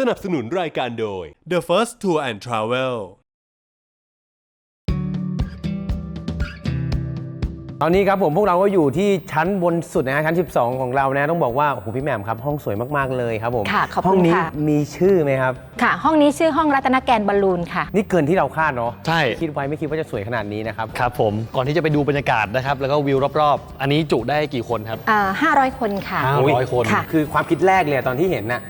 สนับสนุนรายการโดย The First Tour and Travel ตอนนี้ครับผมพวกเราก็อยู่ที่ชั้นบนสุดนะฮะชั้น 12 ของเรานะต้องบอกว่าโอ้โหพี่แหม่มครับ ห้องสวยมากๆเลยครับผมค่ะขอบคุณห้องนี้ค่ะ มีชื่อไหมครับ ค่ะ ห้องนี้ชื่อห้องรัตนแกนบอลลูนค่ะ นี่เกินที่เราคาดเนาะใช่ คิดไว้ไม่คิดว่าจะสวยขนาดนี้นะครับ ครับผมก่อนที่จะไปดูบรรยากาศนะครับ แล้วก็วิวรอบๆ อันนี้จุได้กี่คนครับ อ่า500 คนค่ะ ห้าโอ้ยร้อยคน ค่ะ คือความคิดแรกเลยตอนที่เห็นน่ะ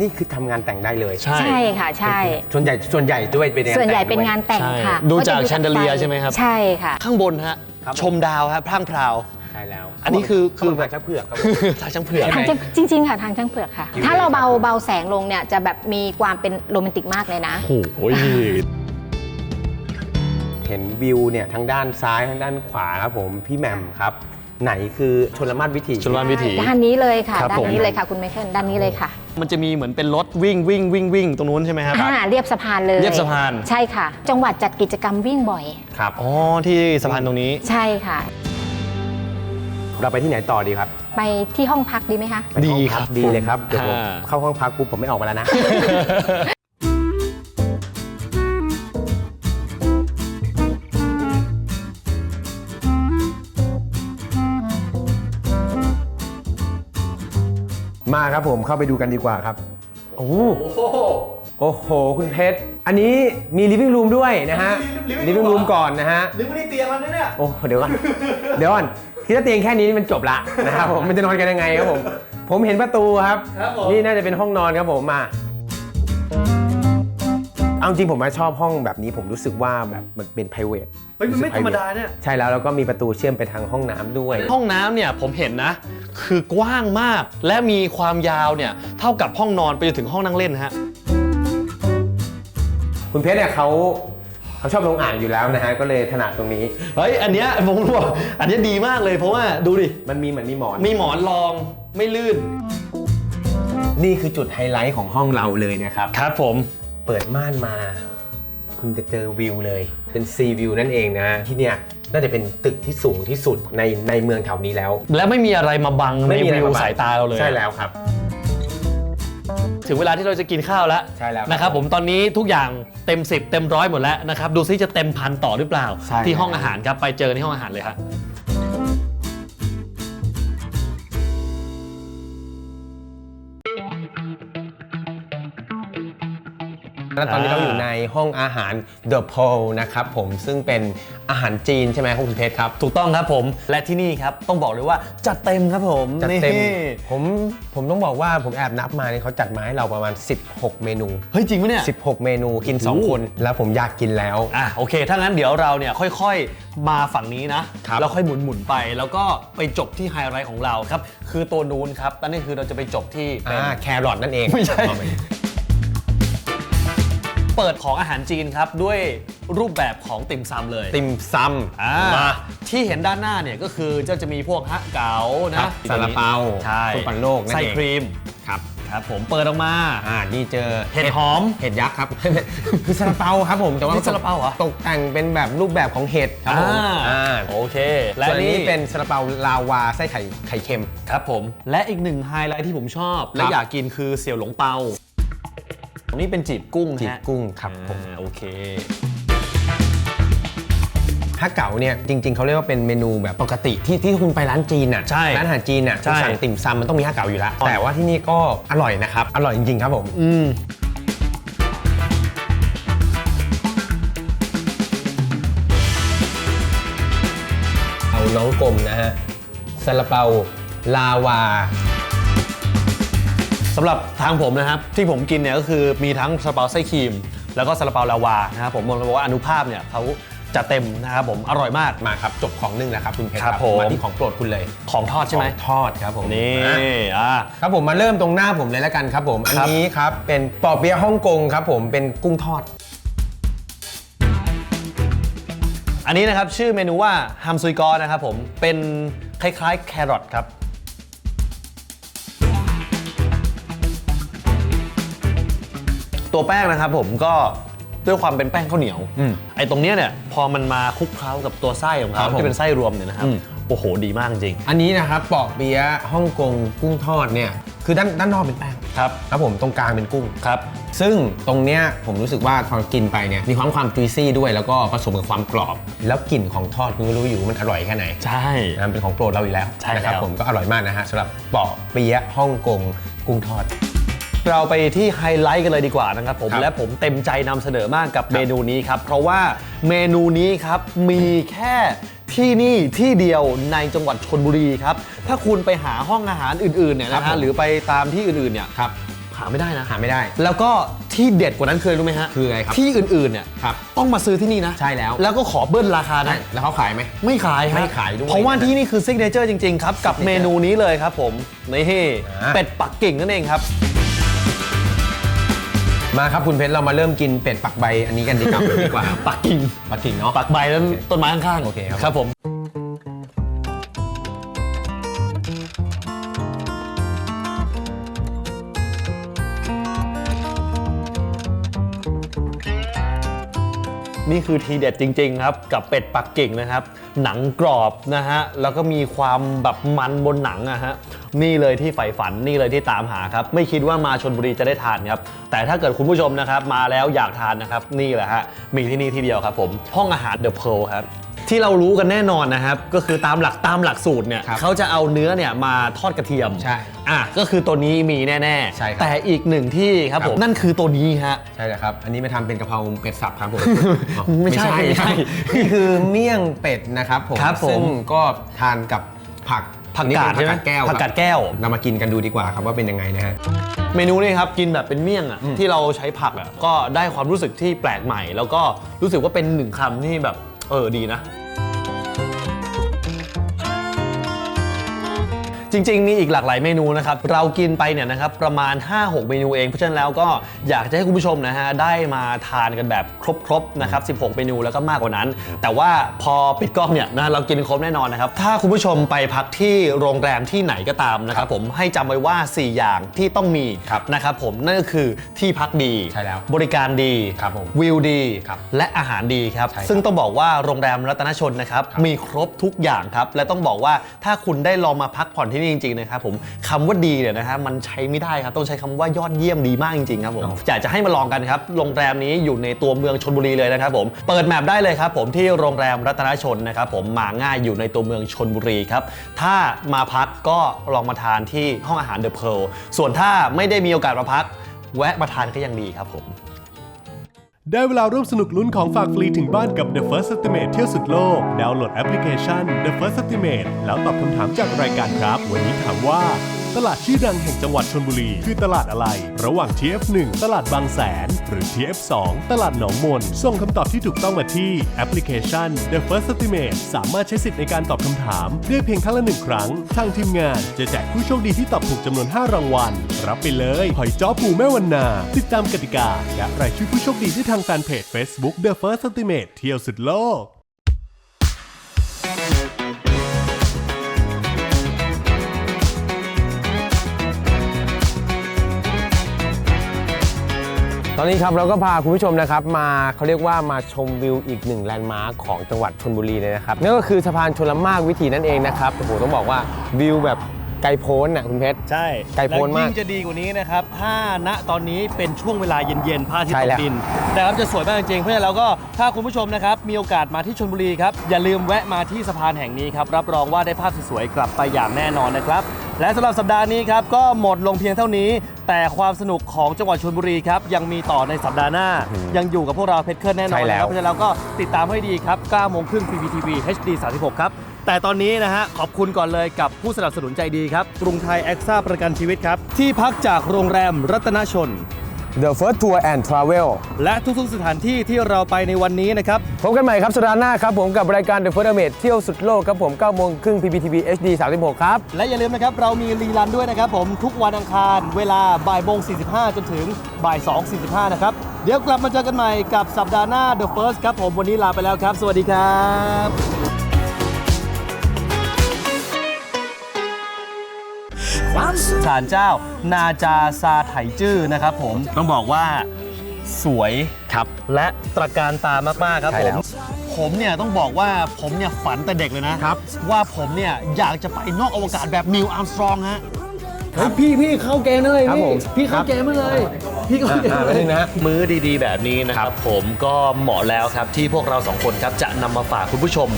นี่คือทำงานแต่งได้เลยใช่ใช่ค่ะใช่ ส่วนใหญ่ส่วนใหญ่ด้วยเป็นงานส่วนใหญ่แต่เป็นงานแต่งใช่ค่ะดูจากก็จะแชนเดเลียร์ใช่ไหมครับ ใช่ค่ะ ข้างบนฮะครับผมชมดาวครับพร่างพราว ใช่แล้วอันนี้คือคือเขาบอกว่าชักเผือกครับผม ทางช่างเผือกทางช่างจริง ๆ ค่ะทางช่างเผือกค่ะอยู่ถ้าเราเบาเลยครับเบาแสงลงเนี่ยจะแบบมีความเป็นโรแมนติกมากเลยนะ โอ้โหเห็นวิวเนี่ยทั้งด้านซ้ายทั้งด้านขวาครับผมพี่แหม่มครับ ไหนคือชนละมาตรวิถี ชลวันวิถี ด้านนี้เลยค่ะ ครับด้านผมนี้เลยค่ะคุณไมเคิลด้านนี้เลยค่ะมันจะมีเหมือนเป็นรถวิ่งวิ่งวิ่งวิ่งตรงนู้นใช่ไหมครับ อ่าเรียบสะพานเลยเรียบสะพาน ใช่ค่ะ จังหวัดจัดกิจกรรมวิ่งบ่อย ครับ อ๋อที่สะพานตรงนี้ ใช่ค่ะ เราไปที่ไหนต่อดีครับไปที่ห้องพักดีไหมคะ ไปห้องดีพักครับดีเลยครับ เดี๋ยวผมอ่า เข้าห้องพักปุ๊บผมไม่ออกมาแล้วนะ ครับผมเข้าไปดูกันดีกว่าครับ โอ้โหโอ้โห คุณเพชร อันนี้มี living room ด้วยนะฮะ living room ก่อนนะฮะ นึกว่านี่เตียงแล้วเนี่ย โอ้เดี๋ยวก่อน เดี๋ยวก่อนคิดว่าเตียงแค่นี้มันจบละนะครับผมมันจะนอนกันยังไงครับผม ผมเห็นประตูครับ ครับผม นี่น่าจะเป็นห้องนอนครับผมมา เอาจริงผมมาชอบห้องแบบนี้ผมรู้สึกว่าแบบมันเป็น private เฮ้ยมันไม่ธรรมดาเนี่ย ใช่แล้วแล้วก็มีประตูเชื่อมไปทางห้องน้ำด้วย ห้องน้ำเนี่ยผมเห็นนะ คือกว้างมากและมีความยาวเนี่ยเท่ากับห้องนอนไปจนถึงห้องนั่งเล่นฮะ คุณเพชรเนี่ยเขาเขาชอบลงอ่างอยู่แล้วนะฮะก็เลยถนัดตรงนี้ เฮ้ยอันเนี้ยผมบอกอันเนี้ยดีมากเลยเพราะว่าดูดิ มันมีเหมือนมีหมอน มีหมอนรองไม่ลื่น นี่คือจุดไฮไลท์ของห้องเราเลยนะครับ ครับผม เปิดม่านมา คุณจะเจอวิวเลย เป็นซีวิวนั่นเองนะ ที่เนี่ยน่าจะเป็นตึกที่สูงที่สุดในในเมืองแถวนี้แล้ว และไม่มีอะไรมาบังในอะไรวิวประมณสายตาเราเลย ใช่แล้วครับ ถึงเวลาที่เราจะกินข้าวแล้วใช่แล้วครับนะครับผมตอนนี้ทุกอย่างเต็ม 10 เต็มร้อยหมดแล้วนะครับ ดูซิจะเต็มพันต่อหรือเปล่า ใช่ ที่ห้องอาหารครับไปเจอที่ห้องอาหารเลยครับ แล้วตอนนี้อ่าเราอยู่ในห้องอาหาร The Pole นะครับผมซึ่งเป็นอาหารจีนใช่ไหมครับคุณเพชรครับ ถูกต้องครับผมและที่นี่ครับต้องบอกเลยว่าจัดเต็มครับผมจัดเต็มนี่ผมผมต้องบอกว่าผมแอบนับมาเนี่ยเขาจัดมาให้เราประมาณ 16 เมนู เฮ้ยจริงปะเนี่ย 16 เมนูกินโอ้โห2คน แล้วผมอยากกินแล้ว อะโอเค ถ้างั้นเดี๋ยวเราเนี่ยค่อยๆมาฝั่งนี้นะ ครับ แล้วค่อยหมุนๆไป แล้วก็ไปจบที่ไฮไลท์ของเราครับ คือตัวนู้นครับนั่นนี่คือเราจะไปจบที่เป็น อ่าแครอทนั่นเองไม่ใช่อ๋อไม่ เปิดของอาหารจีนครับ ด้วยรูปแบบของติ่มซำเลย ติมซอ่าำมาที่เห็นด้านหน้าเนี่ยก็คือจะจะมีพวกฮะเก๋าครันะบซาลาเปาใช่ซุปปันโลกนั่นเองไส้ครีมครับครับผมเปิดออกมา อ่านี่เจอเห็ดหอม เห็ดยักษ์ครับ คือซาลาเปาครับผมแต่ว่านี่ซาลาเปาเหรอ ตกแต่งเป็นแบบรูปแบบของเห็ดครับผมอ่าอ่าโอเค และและอันนี่ นี้เป็นซาลาเปาลาวาไส้ไข่ไข่เค็ม ครับผม และอีกหนึ่งไฮไลท์ที่ผมชอบ และครับ อยากกินคือเสี่ยวหลงเปา นี่เป็นจีบกุ้งจีบฮะกุ้งครับผม อ่าโอเค ถ้าเก๋าเนี่ยจริง ๆเขาเรียกว่าเป็นเมนูแบบปกติที่ที่คุณไปร้านจีนอะใช่ร้านอาหารจีนอะใช่ คุณสั่งติ่มซำมันต้องมีฮะเก๋าอยู่แล้ว แต่ว่าที่นี่ก็อร่อยนะครับ อร่อยจริงๆครับผม อืมเอาน้องกลมนะฮะซาลาเปาลาวา สำหรับทางผมนะครับที่ผมกินเนี่ยก็คือมีทั้งซาลาเปาไส้ครีม แล้วก็ซาลาเปาลาวานะครับผมบอกว่าอนุภาพเนี่ยเขาจะเต็มนะครับผมอร่อยมาก มาครับ จบของนึ่งแล้วครับคุณเพชรครับผม มาที่ของโปรดคุณเลยของทอดใช่ไหมของทอดครับผมนี่อะอ่า ครับผมมาเริ่มตรงหน้าผมเลยแล้วกันครับผมอันครับ นี้ครับเป็นปอเปี๊ยะฮ่องกงครับผมเป็นกุ้งทอด อันนี้นะครับชื่อเมนูว่าฮัมซุยกอนะครับผมเป็นคล้ายๆ แครอทครับ ตัวแป้งนะครับผมก็ด้วยความเป็นแป้งข้าวเหนียวอืมไอ้ตรงเนี้ยเนี่ยพอมันมาคลุกเคล้ากับตัวไส้ของครัเขาบผมที่เป็นไส้รวมเนี่ยนะครับ อืม โอ้โหดีมากจริงอันนี้นะครับปอกเปี๊ยะฮ่องกงกุ้งทอดเนี่ยคือด้านด้านนอกเป็นแป้งครับครับผมตรงกลางเป็นกุ้ง ครับ ซึ่งตรงเนี้ยผมรู้สึกว่าพอกินไปเนี่ยมีความความจุยซี่ด้วยแล้วก็ผสมกับความกรอบ แล้วกลิ่นของทอดคุณก็รู้อยู่ว่ามันอร่อยแค่ไหนใช่ นะเป็นของโปรดเราอยู่แล้วใช่นะครับแล้วผมก็อร่อยมากนะฮะสำหรับปอกเปี๊ยะฮ่องกงกุ้งทอด เราไปที่ไฮไลท์กันเลยดีกว่านะครับผมครับและผมเต็มใจนำเสนอมากกับเมนูนี้ครับ เพราะว่าเมนูนี้ครับมีแค่ที่นี่ที่เดียวในจังหวัดชนบุรีครับ ถ้าคุณไปหาห้องอาหารอื่นๆเนี่ยครันะบผฮะมหรือไปตามที่อื่นๆเนี่ยครับหาไม่ได้นะหาไม่ได้ แล้วก็ที่เด็ดกว่านั้นเคยรู้ไหมฮะคืออะไรครับที่อื่นๆเนี่ยครับต้องมาซื้อที่นี่นะใช่แล้ว แล้วก็ขอเบิ้ลราคาใช่นะแล้วเขาขายไหมไม่ขายฮะไม่ขายด้วยเพราะว่านะที่นี่คือซิกเนเจอร์จริงๆครับกับเมนูนี้เลยครับผมนี่อ่าเป็ดปักกิ่งนั่นเองครับ มาครับคุณเพชรเรามาเริ่มกินเป็ดปักใบอันนี้กันดีกว่าดีกว่าปักกิ่งปักกิ่งเนาะปักใบนั้นต้นไม้ข้างๆโอเคครับ ครับผม นี่คือทีเด็ดจริง ๆ ครับ กับเป็ดปักกิ่งนะครับ หนังกรอบนะฮะ แล้วก็มีความแบบมันบนหนังอะฮะ นี่เลยที่ใฝ่ฝัน นี่เลยที่ตามหาครับ ไม่คิดว่ามาชนบุรีจะได้ทานครับ แต่ถ้าเกิดคุณผู้ชมนะครับ มาแล้วอยากทานนะครับ นี่แหละฮะ มีที่นี่ที่เดียวครับผม ห้องอาหารเดอะเพลครับ ที่เรารู้กันแน่นอนนะครับ ก็คือตามหลักตามหลักสูตรเนี่ยครับเขาจะเอาเนื้อเนี่ยมาทอดกระเทียมใช่อะก็คือตัวนี้มีแน่ๆ ใช่ครับ แต่อีกหนึ่งที่ครับครับผมนั่นคือตัวนี้ฮะ ใช่แล้วครับ อันนี้มาทำเป็นกะเพราเป็ดสับครับผม ไม่ใช่ไม่ใช่นี่คือเมี่ยงเป็ดนะครับผม ครับผม ซึ่งก็ทานกับผักผักนี่กาดเป็นใช่ไหมผักกาดแก้วผักกาดแก้ว เรามากินกันดูดีกว่าครับว่าเป็นยังไงนะฮะ เมนูนี้ครับกินแบบเป็นเมี่ยงอะอืมที่เราใช้ผักอะก็ได้ความรู้สึกที่แปลกใหม่ แล้วก็รู้สึกว่าเป็นหนึ่งคำที่แบบ เออดีนะ จริง ๆ มีอีกหลากหลายเมนูนะครับ เรากินไปเนี่ยนะครับประมาณ 5-6 เมนูเอง เพราะฉะนั้นแล้วก็อยากจะให้คุณผู้ชมนะฮะได้มาทานกันแบบครบๆนะครับ 16 เมนูแล้วก็มากกว่านั้น แต่ว่าพอปิดกล้องเนี่ยนะเรากินครบแน่นอนนะครับ ถ้าคุณผู้ชมไปพักที่โรงแรมที่ไหนก็ตามนะครับผมให้จำไว้ว่า 4 อย่างที่ต้องมีครับนะครับผมนั่นก็คือที่พักดีใช่แล้วบริการดีครับผมวิวดี ครับและอาหารดีครับ ใช่ครับ ซึ่งต้องบอกว่าโรงแรมรัตนชนนะครับครับมีครบทุกอย่างครับและต้องบอกว่าถ้าคุณได้ลองมาพักผ่อนที่นี่จริงๆนะครับผมคำว่าดีเนี่ยนะฮะมันใช้ไม่ได้ครับต้องใช้คำว่ายอดเยี่ยมดีมากจริงๆครับผมอยากจะให้มาลองกันครับโรงแรมนี้อยู่ในตัวเมืองชนบุรีเลยนะครับผมเปิดแมปได้เลยครับผมที่โรงแรมรัตนชนนะครับผมมาง่ายอยู่ในตัวเมืองชนบุรีครับถ้ามาพักก็ลองมาทานที่ห้องอาหารเดอะเพลส่วนถ้าไม่ได้มีโอกาสมาพัก แวะมาทานก็ยังดีครับผม ได้เวลาร่วมสนุกลุ้นของฝากฟรีถึงบ้านกับ The First Estimate เที่ยวสุดโลก ดาวน์โหลดแอปพลิเคชัน The First Estimate แล้วตอบคำถามจากรายการครับ วันนี้ถามว่า ตลาดชื่อดังแห่งจังหวัดชลบุรี คือตลาดอะไร ระหว่าง TF1 ตลาดบางแสน หรือ TF2 ตลาดหนองมน ส่งคำตอบที่ถูกต้องมาที่แอปพลิเคชัน The First Estimate สามารถใช้สิทธิ์ในการตอบคำถามได้เพียงครั้งละหนึ่งครั้ง ทางทีมงานจะแจกผู้โชคดีที่ตอบถูกจำนวน 5 รางวัล รับไปเลยหอยจ้อปูแม่วันนา ติดตามกติกาและรายชื่อผู้โชคดีที่ทางแฟนเพจ Facebook The First Estimate เที่ยวสุดโลก อนนี้ครับเราก็พาคุณผู้ชมนะครับมาเขาเรียกว่ามาชมวิวอีกหนึ่งแลนด์มาร์คของจังหวัดชนบุรีเลยนะครับนั่นก็คือสะพานชลมากวิถีนั่นเองนะครับโอ้โหต้องบอกว่าวิวแบบไกลโพ้นน่ะคุณเพชร ใช่ไกลโพ้นมากและยิ่งจะดีกว่านี้นะครับ ถ้าณตอนนี้เป็นช่วงเวลาเย็นๆพระอาทิตใช่ย์ตแล้วกดินนะครับจะสวยมากจริงๆ เพราะฉะนั้นเราก็ถ้าคุณผู้ชมนะครับ มีโอกาสมาที่ชลบุรีครับ อย่าลืมแวะมาที่สะพานแห่งนี้ครับ รับรองว่าได้ภาพสวยๆกลับไปอย่างแน่นอนนะครับ และสำหรับสัปดาห์นี้ครับก็หมดลงเพียงเท่านี้ แต่ความสนุกของจังหวัดชลบุรีครับยังมีต่อในสัปดาห์หน้า ยังอยู่กับพวกเราเพชรเคิลแน่นอนใช่แล้ว นะครับเพราะฉะนั้นเราก็ติดตามให้ดีครับ9โมงครึ่ง PPTV HD 36ครับ แต่ตอนนี้นะฮะขอบคุณก่อนเลยกับผู้สนับสนุนใจดีครับกรุงไทยแอคซ่าประกันชีวิตครับที่พักจากโรงแรมรัตนชน The First Tour and Travel และทุกๆสถานที่ที่เราไปในวันนี้นะครับ พบกันใหม่ครับสัปดาห์หน้าครับผมกับรายการ The First Estimate เที่ยวสุดโลกครับผม9โมงครึ่ง PPTV HD 36 ครับ และอย่าลืมนะครับ เรามีรีลันด้วยนะครับผมทุกวันอังคารเวลาบ่ายโมง45 จนถึงบ่าย2 45 นะครับ เดี๋ยวกลับมาเจอกันใหม่กับสัปดาห์หน้า The First ครับผมวันนี้ลาไปแล้วครับ สวัสดีครับ ศาลเจ้า นาจาซาไถจื้อนะครับผมต้องบอกว่าสวยครับ และตระการตามาก ๆ ครับใช่ผแล้ม ว ผมเนี่ยต้องบอกว่าผมเนี่ยฝันแต่เด็กเลยนะครับ ว่าผมเนี่ยอยากจะไปนอกอวกาศแบบนิวอัลสตรองฮะ เฮ้ยพี่พี่เข้าเกมเลยครับพี่ผม พี่เข้าเกมมาเลย พี่เข้าเกมอ่ามาเลยนะมื้อดีๆ แบบนี้นะครับ ผมก็เหมาะแล้วครับที่พวกเราสองคนครับจะนำมาฝากคุณผู้ชม